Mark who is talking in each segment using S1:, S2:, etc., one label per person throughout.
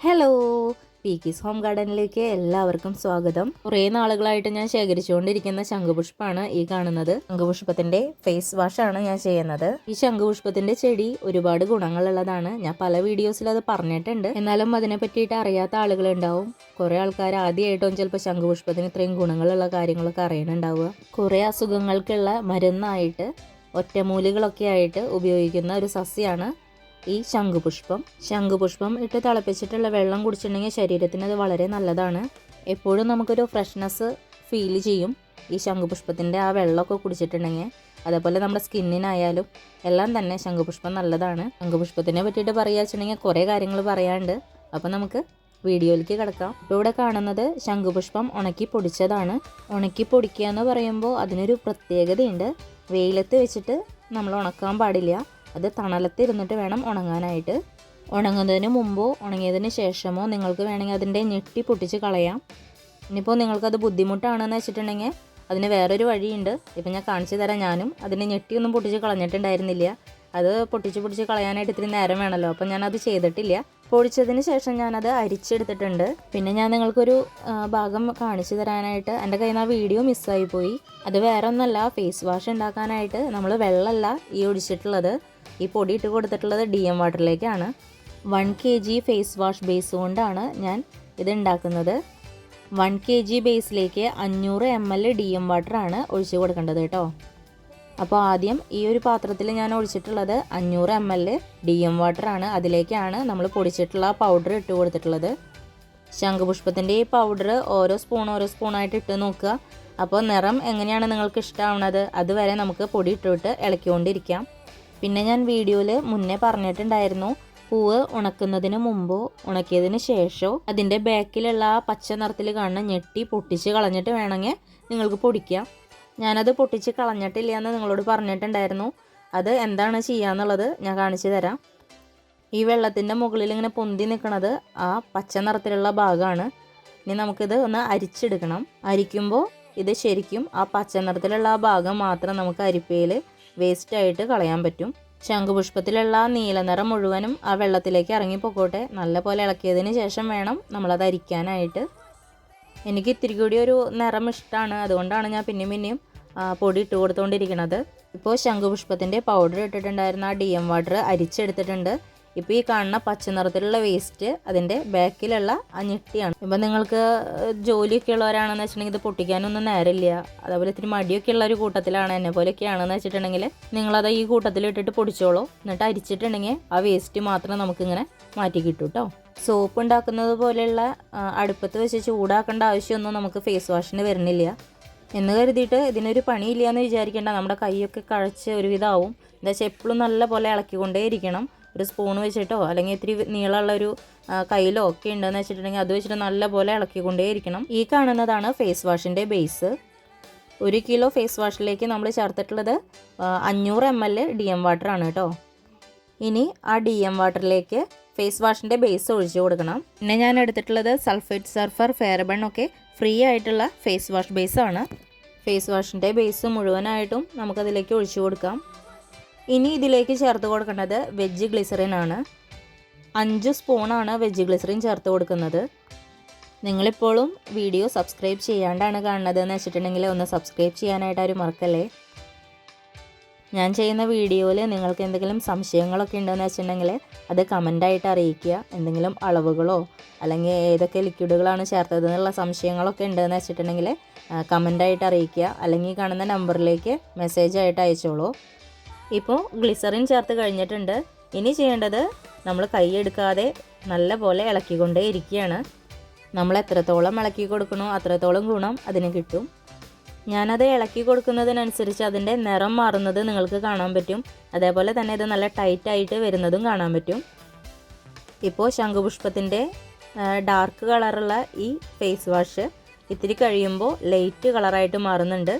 S1: Hello P പീക്കീസ് home ഗാർഡനിലേക്ക് എല്ലാവർക്കും സ്വാഗതം. കുറേ നാളുകളായിട്ട് ഞാൻ ശേഖരിച്ചുകൊണ്ടിരിക്കുന്ന ശംഖുപുഷ്പമാണ് ഈ കാണുന്നത്. ശംഖുപുഷ്പത്തിന്റെ ഫേസ് വാഷ് ആണ് ഞാൻ ചെയ്യുന്നത്. ഈ ശംഖുപുഷ്പത്തിന്റെ ചെടി ഒരുപാട് ഗുണങ്ങളുള്ളതാണ്. ഞാൻ പല വീഡിയോസിൽ അത് പറഞ്ഞിട്ടുണ്ട്. എന്നാലും അതിനെ പറ്റിയിട്ട് അറിയാത്ത ആളുകളുണ്ടാവും. കുറേ ആൾക്കാർ ആദ്യമായിട്ടും ചിലപ്പോൾ ശംഖുപുഷ്പത്തിന് ഇത്രയും ഗുണങ്ങളുള്ള കാര്യങ്ങളൊക്കെ അറിയണുണ്ടാവുക കുറേ അസുഖങ്ങൾക്കുള്ള മരുന്നായിട്ട് ഒറ്റമൂലികളൊക്കെ ആയിട്ട് ഉപയോഗിക്കുന്ന ഒരു സസ്യമാണ് ഈ ശംഖുപുഷ്പം. ശംഖുപുഷ്പം ഇട്ട് തിളപ്പിച്ചിട്ടുള്ള വെള്ളം കുടിച്ചിട്ടുണ്ടെങ്കിൽ ശരീരത്തിന് അത് വളരെ നല്ലതാണ്. എപ്പോഴും നമുക്കൊരു ഫ്രഷ്നെസ് ഫീൽ ചെയ്യും ഈ ശംഖുപുഷ്പത്തിന്റെ ആ വെള്ളമൊക്കെ കുടിച്ചിട്ടുണ്ടെങ്കിൽ. അതേപോലെ നമ്മുടെ സ്കിന്നിനായാലും എല്ലാം തന്നെ ശംഖുപുഷ്പം നല്ലതാണ്. ശംഖുപുഷ്പത്തിനെ പറ്റിയിട്ട് പറയുക വെച്ചിട്ടുണ്ടെങ്കിൽ കുറേ കാര്യങ്ങൾ പറയാണ്ട് അപ്പോൾ നമുക്ക് വീഡിയോയിലേക്ക് കിടക്കാം. ഇപ്പോൾ ഇവിടെ കാണുന്നത് ശംഖുപുഷ്പം ഉണക്കി പൊടിച്ചതാണ്. ഉണക്കി പൊടിക്കുക എന്ന് പറയുമ്പോൾ അതിനൊരു പ്രത്യേകതയുണ്ട്. വെയിലത്ത് വെച്ചിട്ട് നമ്മൾ ഉണക്കാൻ പാടില്ല. അത് തണലത്തിരുന്നിട്ട് വേണം ഉണങ്ങാനായിട്ട്. ഉണങ്ങുന്നതിന് മുമ്പോ ഉണങ്ങിയതിന് ശേഷമോ നിങ്ങൾക്ക് വേണമെങ്കിൽ അതിന്റെ ഞെട്ടി പൊട്ടിച്ച് കളയാം. ഇനിയിപ്പോൾ നിങ്ങൾക്കത് ബുദ്ധിമുട്ടാണെന്ന് വെച്ചിട്ടുണ്ടെങ്കിൽ അതിന് വേറൊരു വഴിയുണ്ട്. ഇപ്പം ഞാൻ കാണിച്ചു തരാം ഞാനും. അതിന് ഞെട്ടിയൊന്നും പൊട്ടിച്ച് കളഞ്ഞിട്ടുണ്ടായിരുന്നില്ല. അത് പൊട്ടിച്ച് പൊട്ടിച്ച് കളയാനായിട്ട് ഇത്തിരി നേരം വേണമല്ലോ. അപ്പം ഞാനത് ചെയ്തിട്ടില്ല. പൊടിച്ചതിന് ശേഷം ഞാനത് അരിച്ചെടുത്തിട്ടുണ്ട്. പിന്നെ ഞാൻ നിങ്ങൾക്കൊരു ഭാഗം കാണിച്ചു തരാനായിട്ട് എന്റെ കയ്യിൽ നിന്ന് ആ വീഡിയോ മിസ്സായി പോയി അത് വേറെ ഒന്നല്ല ഫേസ് വാഷ് ഉണ്ടാക്കാനായിട്ട് നമ്മൾ വെള്ളമല്ല ഈ ഒടിച്ചിട്ടുള്ളത് ഈ പൊടി ഇട്ട് കൊടുത്തിട്ടുള്ളത് D M വാട്ടറിലേക്കാണ് one K G face wash base കൊണ്ടാണ് ഞാൻ ഇത് ഉണ്ടാക്കുന്നത് വൺ കെ ജി ബേസിലേക്ക് അഞ്ഞൂറ് എം എൽ ഡി എം വാട്ടറാണ് ഒഴിച്ചു കൊടുക്കേണ്ടത് കേട്ടോ. അപ്പോൾ ആദ്യം ഈ ഒരു പാത്രത്തിൽ ഞാൻ ഒഴിച്ചിട്ടുള്ളത് അഞ്ഞൂറ് എം എൽ ഡി എം വാട്ടറാണ് അതിലേക്കാണ് നമ്മൾ പൊടിച്ചിട്ടുള്ള പൗഡർ ഇട്ട് കൊടുത്തിട്ടുള്ളത്. ശംഖുപുഷ്പത്തിന്റെ ഈ പൗഡർ ഓരോ സ്പൂൺ ഓരോ സ്പൂണായിട്ട് ഇട്ട് നോക്കുക. അപ്പോൾ നിറം എങ്ങനെയാണ് നിങ്ങൾക്ക് ഇഷ്ടമാവുന്നത് അതുവരെ നമുക്ക് പൊടി ഇട്ടിട്ട് ഇളക്കിക്കൊണ്ടിരിക്കാം. പിന്നെ ഞാൻ വീഡിയോയിൽ മുന്നേ പറഞ്ഞിട്ടുണ്ടായിരുന്നു പൂവ് ഉണക്കുന്നതിന് മുമ്പോ ഉണക്കിയതിന് ശേഷമോ അതിന്റെ ബാക്കിലുള്ള ആ പച്ച നിറത്തിൽ കാണുന്ന ഞെട്ടി പൊട്ടിച്ച് കളഞ്ഞിട്ട് വേണമെങ്കിൽ നിങ്ങൾക്ക് പൊടിക്കാം. ഞാനത് പൊട്ടിച്ച് കളഞ്ഞിട്ടില്ല എന്ന് നിങ്ങളോട് പറഞ്ഞിട്ടുണ്ടായിരുന്നു. അത് എന്താണ് ചെയ്യാന്നുള്ളത് ഞാൻ കാണിച്ചു തരാം. ഈ വെള്ളത്തിന്റെ മുകളിൽ ഇങ്ങനെ പൊന്തി നിൽക്കുന്നത് ആ പച്ച നിറത്തിലുള്ള ഭാഗമാണ്. ഇനി നമുക്കിത് ഒന്ന് അരിച്ചെടുക്കണം. അരിക്കുമ്പോൾ ഇത് ശരിക്കും ആ പച്ച നിറത്തിലുള്ള ആ ഭാഗം മാത്രം നമുക്ക് അരിപ്പയിൽ വേസ്റ്റായിട്ട് കളയാൻ പറ്റും. ശംഖുപുഷ്പത്തിലുള്ള നീല നിറം മുഴുവനും ആ വെള്ളത്തിലേക്ക് ഇറങ്ങിപ്പോക്കോട്ടെ നല്ലപോലെ ഇളക്കിയതിന് ശേഷം വേണം നമ്മളത് അരിക്കാനായിട്ട്. എനിക്ക് ഇത്തിരി കൂടി ഒരു നിറം ഇഷ്ടമാണ് അതുകൊണ്ടാണ് ഞാൻ പിന്നെയും പിന്നെയും പൊടി ഇട്ട് കൊടുത്തുകൊണ്ടിരിക്കുന്നത് ഇപ്പോൾ ശംഖുപുഷ്പത്തിന്റെ പൗഡർ ഇട്ടിട്ടുണ്ടായിരുന്ന ആ ഡി എം വാട്ടർ അരിച്ചെടുത്തിട്ടുണ്ട്. ഇപ്പോൾ ഈ കാണുന്ന പച്ച നിറത്തിലുള്ള വേസ്റ്റ് അതിന്റെ ബാക്കിലുള്ള ആ ഞെട്ടിയാണ്. ഇപ്പം നിങ്ങൾക്ക് ജോലിയൊക്കെ ഉള്ളവരാണെന്ന് വെച്ചിട്ടുണ്ടെങ്കിൽ ഇത് പൊട്ടിക്കാനൊന്നും നേരമില്ല. അതേപോലെ ഇത്തിരി മടിയൊക്കെ ഉള്ള ഒരു കൂട്ടത്തിലാണ് എന്നെ പോലെയൊക്കെയാണെന്ന് വെച്ചിട്ടുണ്ടെങ്കിൽ നിങ്ങളത് ഈ കൂട്ടത്തിൽ ഇട്ടിട്ട് പൊടിച്ചോളൂ. എന്നിട്ട് അരിച്ചിട്ടുണ്ടെങ്കിൽ ആ വേസ്റ്റ് മാത്രം നമുക്കിങ്ങനെ മാറ്റി കിട്ടും കേട്ടോ. സോപ്പ് ഉണ്ടാക്കുന്നത് പോലെയുള്ള അടുപ്പത്ത് വെച്ച് ചൂടാക്കേണ്ട ആവശ്യമൊന്നും നമുക്ക് ഫേസ് വാഷിന് വരുന്നില്ല. എന്ന് കരുതിയിട്ട് ഇതിനൊരു പണിയില്ല എന്ന് വിചാരിക്കേണ്ട. നമ്മുടെ കൈയൊക്കെ കഴച്ച് ഒരുവിധമാവും എന്താ വെച്ചാൽ എപ്പോഴും നല്ല പോലെ ഇളക്കിക്കൊണ്ടേ ഇരിക്കണം ഒരു സ്പൂൺ വെച്ചിട്ടോ അല്ലെങ്കിൽ ഇത്തിരി നീളമുള്ള ഒരു കയ്യിലോ ഒക്കെ ഉണ്ടെന്ന് വെച്ചിട്ടുണ്ടെങ്കിൽ അത് വെച്ചിട്ട് നല്ലപോലെ പോലെ ഇളക്കിക്കൊണ്ടേ ഇരിക്കണം ഈ കാണുന്നതാണ് ഫേസ് വാഷിന്റെ ബേസ് ഒരു കിലോ ഫേസ് വാഷിലേക്ക് നമ്മൾ ചേർത്തിട്ടുള്ളത് അഞ്ഞൂറ് M L D M water ആണ് കേട്ടോ. ഇനി ആ ഡി എം വാട്ടറിലേക്ക് ഫേസ് വാഷിന്റെ ബേസ് ഒഴിച്ച് കൊടുക്കണം. പിന്നെ ഞാൻ എടുത്തിട്ടുള്ളത് സൾഫേറ്റ് സർഫർ ഫെയർബൺ ഒക്കെ ഫ്രീ ആയിട്ടുള്ള ഫേസ് വാഷ് ബേസ് ആണ്. ഫേസ് വാഷിന്റെ ബേസ് മുഴുവനായിട്ടും നമുക്കതിലേക്ക് ഒഴിച്ചു കൊടുക്കാം. ഇനി ഇതിലേക്ക് ചേർത്ത് കൊടുക്കേണ്ടത് വെജ് ഗ്ലിസറിൻ ആണ്. അഞ്ച് സ്പൂണാണ് വെജ് ഗ്ലിസറിൻ ചേർത്ത് കൊടുക്കുന്നത്. നിങ്ങളിപ്പോഴും വീഡിയോ സബ്സ്ക്രൈബ് ചെയ്യാണ്ടാണ് കാണുന്നത് എന്ന് വെച്ചിട്ടുണ്ടെങ്കിൽ ഒന്ന് സബ്സ്ക്രൈബ് ചെയ്യാനായിട്ട് ആരും മറക്കല്ലേ? ഞാൻ ചെയ്യുന്ന വീഡിയോയിൽ നിങ്ങൾക്ക് എന്തെങ്കിലും സംശയങ്ങളൊക്കെ ഉണ്ടെന്ന് വെച്ചിട്ടുണ്ടെങ്കിൽ അത് കമന്റായിട്ട് അറിയിക്കുക. എന്തെങ്കിലും അളവുകളോ അല്ലെങ്കിൽ ഏതൊക്കെ ലിക്വിഡുകളാണ് ചേർത്തതെന്നുള്ള സംശയങ്ങളൊക്കെ ഉണ്ടെന്ന് വെച്ചിട്ടുണ്ടെങ്കിൽ കമന്റായിട്ട് അറിയിക്കുക. അല്ലെങ്കിൽ കാണുന്ന നമ്പറിലേക്ക് മെസ്സേജായിട്ട് അയച്ചോളൂ. ഇപ്പോൾ ഗ്ലിസറിൻ ചേർത്ത് കഴിഞ്ഞിട്ടുണ്ട്. ഇനി ചെയ്യേണ്ടത് നമ്മൾ കൈയെടുക്കാതെ നല്ല പോലെ ഇളക്കിക്കൊണ്ടേ ഇരിക്കുകയാണ്. നമ്മൾ എത്രത്തോളം ഇളക്കി കൊടുക്കണോ അത്രത്തോളം ഗുണം അതിന് കിട്ടും. ഞാനത് ഇളക്കി കൊടുക്കുന്നതിനനുസരിച്ച് അതിന്റെ നിറം മാറുന്നത് നിങ്ങൾക്ക് കാണാൻ പറ്റും. അതേപോലെ തന്നെ ഇത് നല്ല ടൈറ്റായിട്ട് വരുന്നതും കാണാൻ പറ്റും. ഇപ്പോൾ ശംഖുപുഷ്പത്തിന്റെ ഡാർക്ക് കളറുള്ള ഈ ഫേസ് വാഷ് ഇത്തിരി കഴിയുമ്പോൾ ലൈറ്റ് കളറായിട്ട് മാറുന്നുണ്ട്.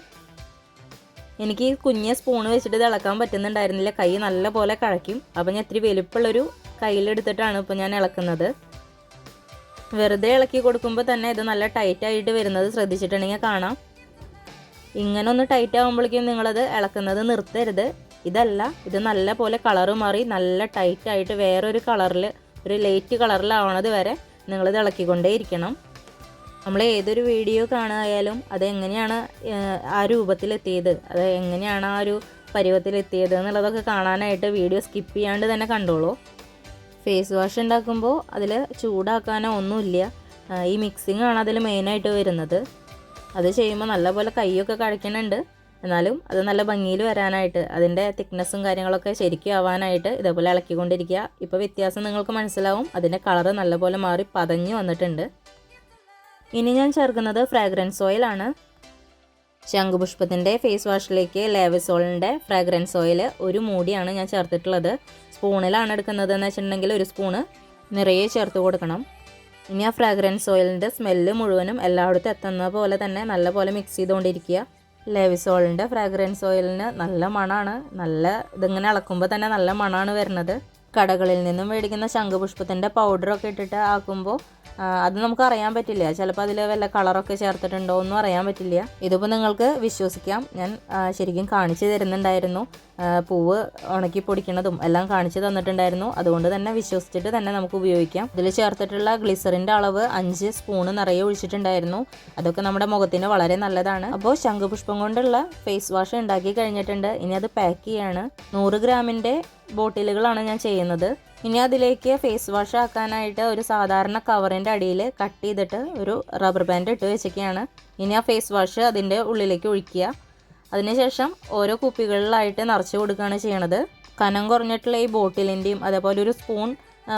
S1: എനിക്ക് ഈ കുഞ്ഞ സ്പൂൺ വെച്ചിട്ട് ഇളക്കാൻ പറ്റുന്നുണ്ടായിരുന്നില്ല. കൈ നല്ല പോലെ കഴക്കും അപ്പം ഞാൻ ഇത്തിരി വലുപ്പമുള്ളൊരു കയ്യിലെടുത്തിട്ടാണ് ഇപ്പോൾ ഞാൻ ഇളക്കുന്നത്. വെറുതെ ഇളക്കി കൊടുക്കുമ്പോൾ തന്നെ ഇത് നല്ല ടൈറ്റായിട്ട് വരുന്നത് ശ്രദ്ധിച്ചിട്ടുണ്ടെങ്കിൽ കാണാം. ഇങ്ങനെ ഒന്ന് ടൈറ്റ് ആകുമ്പോഴേക്കും നിങ്ങളത് ഇളക്കുന്നത് നിർത്തരുത്. ഇതല്ല ഇത് നല്ല പോലെ കളറ് മാറി നല്ല ടൈറ്റായിട്ട് വേറൊരു കളറിൽ ഒരു ലൈറ്റ് കളറിലാവണത് വരെ നിങ്ങളിത് ഇളക്കിക്കൊണ്ടേ ഇരിക്കണം നമ്മൾ ഏതൊരു വീഡിയോ കാണായാലും അത് എങ്ങനെയാണ് ഏഹ്, ആ രൂപത്തിലെത്തിയത് അത് എങ്ങനെയാണ് ആ ഒരു പരുവത്തിലെത്തിയത് എന്നുള്ളതൊക്കെ കാണാനായിട്ട് വീഡിയോ സ്കിപ്പ് ചെയ്യാണ്ട് തന്നെ കണ്ടോളൂ. ഫേസ് വാഷ് ഉണ്ടാക്കുമ്പോൾ അതിൽ ചൂടാക്കാനോ ഒന്നുമില്ല. ഈ മിക്സിംഗ് ആണ് അതിൽ മെയിനായിട്ട് വരുന്നത്. അത് ചെയ്യുമ്പോൾ നല്ലപോലെ കൈയൊക്കെ കഴിക്കുന്നുണ്ട് എന്നാലും അത് നല്ല ഭംഗിയിൽ വരാനായിട്ട് അതിന്റെ തിക്നെസ്സും കാര്യങ്ങളൊക്കെ ശരിക്കും ആവാനായിട്ട് ഇതേപോലെ ഇളക്കിക്കൊണ്ടിരിക്കുക. ഇപ്പോൾ വ്യത്യാസം നിങ്ങൾക്ക് മനസ്സിലാവും. അതിന്റെ കളറ് നല്ലപോലെ മാറി പതഞ്ഞ് വന്നിട്ടുണ്ട്. ഇനി ഞാൻ ചേർക്കുന്നത് ഫ്രാഗ്രൻസ് ഓയിലാണ് ശംഖുപുഷ്പത്തിന്റെ ഫേസ് വാഷിലേക്ക് ലേവസോളിന്റെ ഫ്രാഗ്രൻസ് ഓയിൽ ഒരു മൂടിയാണ് ഞാൻ ചേർത്തിട്ടുള്ളത്. സ്പൂണിലാണ് എടുക്കുന്നത് എന്ന് വെച്ചിട്ടുണ്ടെങ്കിൽ ഒരു സ്പൂണ് നിറയെ ചേർത്ത് കൊടുക്കണം. ഇനി ആ ഫ്രാഗ്രൻസ് ഓയിലിന്റെ സ്മെല്ല് മുഴുവനും എല്ലായിടത്തും എത്തുന്ന പോലെ തന്നെ നല്ലപോലെ മിക്സ് ചെയ്തുകൊണ്ടിരിക്കുക. ലേവിസോളിന്റെ ഫ്രാഗ്രൻസ് ഓയിലിന് നല്ല മണമാണ് നല്ല ഇതിങ്ങനെ ഇളക്കുമ്പോൾ തന്നെ നല്ല മണമാണ് വരുന്നത്. കടകളിൽ നിന്നും മേടിക്കുന്ന ശംഖുപുഷ്പത്തിന്റെ പൗഡറൊക്കെ ഇട്ടിട്ട് ആക്കുമ്പോൾ അത് നമുക്ക് അറിയാൻ പറ്റില്ല. ചിലപ്പോൾ അതിൽ വല്ല കളറൊക്കെ ചേർത്തിട്ടുണ്ടോ ഒന്നും അറിയാൻ പറ്റില്ല. ഇതിപ്പോൾ നിങ്ങൾക്ക് വിശ്വസിക്കാം. ഞാൻ ശരിക്കും കാണിച്ചു തരുന്നുണ്ടായിരുന്നു. പൂവ് ഉണക്കി പൊടിക്കുന്നതും എല്ലാം കാണിച്ചു തന്നിട്ടുണ്ടായിരുന്നു. അതുകൊണ്ട് തന്നെ വിശ്വസിച്ചിട്ട് തന്നെ നമുക്ക് ഉപയോഗിക്കാം. ഇതിൽ ചേർത്തിട്ടുള്ള ഗ്ലിസറിന്റെ അളവ് അഞ്ച് സ്പൂണ് നിറയെ ഒഴിച്ചിട്ടുണ്ടായിരുന്നു. അതൊക്കെ നമ്മുടെ മുഖത്തിന് വളരെ നല്ലതാണ്. അപ്പോൾ ശംഖുപുഷ്പം കൊണ്ടുള്ള ഫേസ് വാഷ് ഉണ്ടാക്കി കഴിഞ്ഞിട്ടുണ്ട്. ഇനി അത് പാക്ക് ചെയ്യാണ്. നൂറ് ഗ്രാമിന്റെ ബോട്ടിലുകളാണ് ഞാൻ ചെയ്യുന്നത് ഇനി അതിലേക്ക് ഫേസ് വാഷ് ആക്കാനായിട്ട് ഒരു സാധാരണ കവറിന്റെ അടിയിൽ കട്ട് ചെയ്തിട്ട് ഒരു റബ്ബർ ബാൻഡ് ഇട്ട് വെച്ചൊക്കെയാണ് ഇനി ആ ഫേസ് വാഷ് അതിന്റെ ഉള്ളിലേക്ക് ഒഴിക്കുക. അതിനുശേഷം ഓരോ കുപ്പികളിലായിട്ട് നിറച്ച് കൊടുക്കുകയാണ് ചെയ്യണത്. കനം കുറഞ്ഞിട്ടുള്ള ഈ ബോട്ടിലിന്റെയും അതേപോലെ ഒരു സ്പൂൺ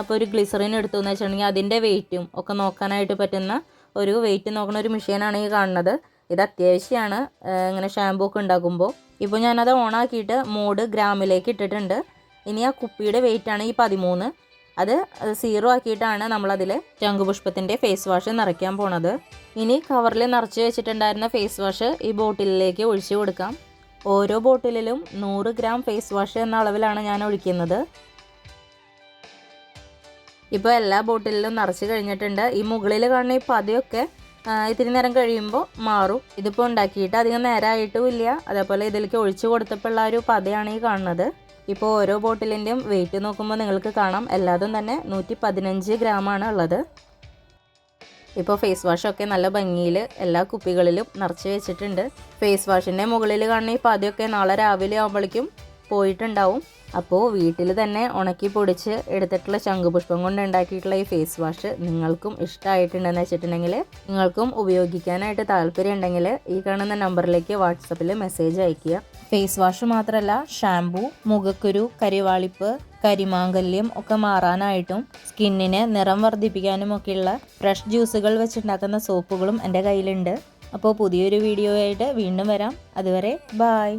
S1: ഇപ്പോൾ ഒരു ഗ്ലിസറിൻ എടുത്തു എന്ന് വെച്ചിട്ടുണ്ടെങ്കിൽ അതിന്റെ വെയിറ്റും ഒക്കെ നോക്കാനായിട്ട് പറ്റുന്ന ഒരു വെയിറ്റ് നോക്കുന്ന ഒരു മെഷീനാണ് ഈ കാണുന്നത്. ഇത് അത്യാവശ്യമാണ് ഇങ്ങനെ ഷാമ്പൂ ഒക്കെ ഉണ്ടാക്കുമ്പോൾ. ഇപ്പോൾ ഞാനത് ഓണാക്കിയിട്ട് മോഡ് ഗ്രാമിലേക്ക് ഇട്ടിട്ടുണ്ട്. ഇനി ആ കുപ്പിയുടെ വെയിറ്റാണ് ഈ പതിമൂന്ന്. അത് സീറോ ആക്കിയിട്ടാണ് നമ്മളതിൽ ശംഖുപുഷ്പത്തിന്റെ ഫേസ് വാഷ് നിറയ്ക്കാൻ പോണത്. ഇനി കവറിൽ നിറച്ച് വെച്ചിട്ടുണ്ടായിരുന്ന ഫേസ് വാഷ് ഈ ബോട്ടിലിലേക്ക് ഒഴിച്ചു കൊടുക്കാം. ഓരോ ബോട്ടിലിലും നൂറ് ഗ്രാം ഫേസ് വാഷ് എന്ന അളവിലാണ് ഞാൻ ഒഴിക്കുന്നത്. ഇപ്പോൾ എല്ലാ ബോട്ടിലും നിറച്ച് കഴിഞ്ഞിട്ടുണ്ട്. ഈ മുകളിൽ കാണുന്ന ഈ പതിയൊക്കെ ഇത്തിരി നേരം കഴിയുമ്പോൾ മാറും. ഇതിപ്പോൾ ഉണ്ടാക്കിയിട്ട് അധികം നേരമായിട്ടും ഇല്ല. അതേപോലെ ഇതിലേക്ക് ഒഴിച്ചു കൊടുത്തപ്പോഴുള്ള ഒരു പതയാണ് ഈ കാണുന്നത്. ഇപ്പോൾ ഓരോ ബോട്ടിലിന്റെയും വെയിറ്റ് നോക്കുമ്പോൾ നിങ്ങൾക്ക് കാണാം. എല്ലാതും തന്നെ നൂറ്റി പതിനഞ്ച് ഗ്രാമാണ് ഉള്ളത്. ഇപ്പോൾ ഫേസ് വാഷൊക്കെ നല്ല ഭംഗിയിൽ എല്ലാ കുപ്പികളിലും നിറച്ച് വെച്ചിട്ടുണ്ട്. ഫേസ് വാഷിന്റെ മുകളിൽ കാണുന്ന ഈ ആദ്യമൊക്കെ നാളെ രാവിലെ ആകുമ്പോഴേക്കും പോയിട്ടുണ്ടാവും. അപ്പോൾ വീട്ടിൽ തന്നെ ഉണക്കി പൊടിച്ച് എടുത്തിട്ടുള്ള ശംഖുപുഷ്പം കൊണ്ട് ഉണ്ടാക്കിയിട്ടുള്ള ഈ ഫേസ് വാഷ് നിങ്ങൾക്കും ഇഷ്ടമായിട്ടുണ്ടെന്ന് വെച്ചിട്ടുണ്ടെങ്കിൽ നിങ്ങൾക്കും ഉപയോഗിക്കാനായിട്ട് താല്പര്യം ഉണ്ടെങ്കിൽ ഈ കാണുന്ന നമ്പറിലേക്ക് വാട്സപ്പിൽ മെസ്സേജ് അയയ്ക്കുക. ഫേസ് വാഷ് മാത്രമല്ല ഷാംപൂ മുഖക്കുരു കരിവാളിപ്പ് കരിമാങ്കല്യം ഒക്കെ മാറാനായിട്ടും സ്കിന്നിന് നിറം വർദ്ധിപ്പിക്കാനും ഒക്കെയുള്ള ഫ്രഷ് ജ്യൂസുകൾ വെച്ചുണ്ടാക്കുന്ന സോപ്പുകളും എന്റെ കയ്യിലുണ്ട്. അപ്പോൾ പുതിയൊരു വീഡിയോ ആയിട്ട് വീണ്ടും വരാം. അതുവരെ ബായ്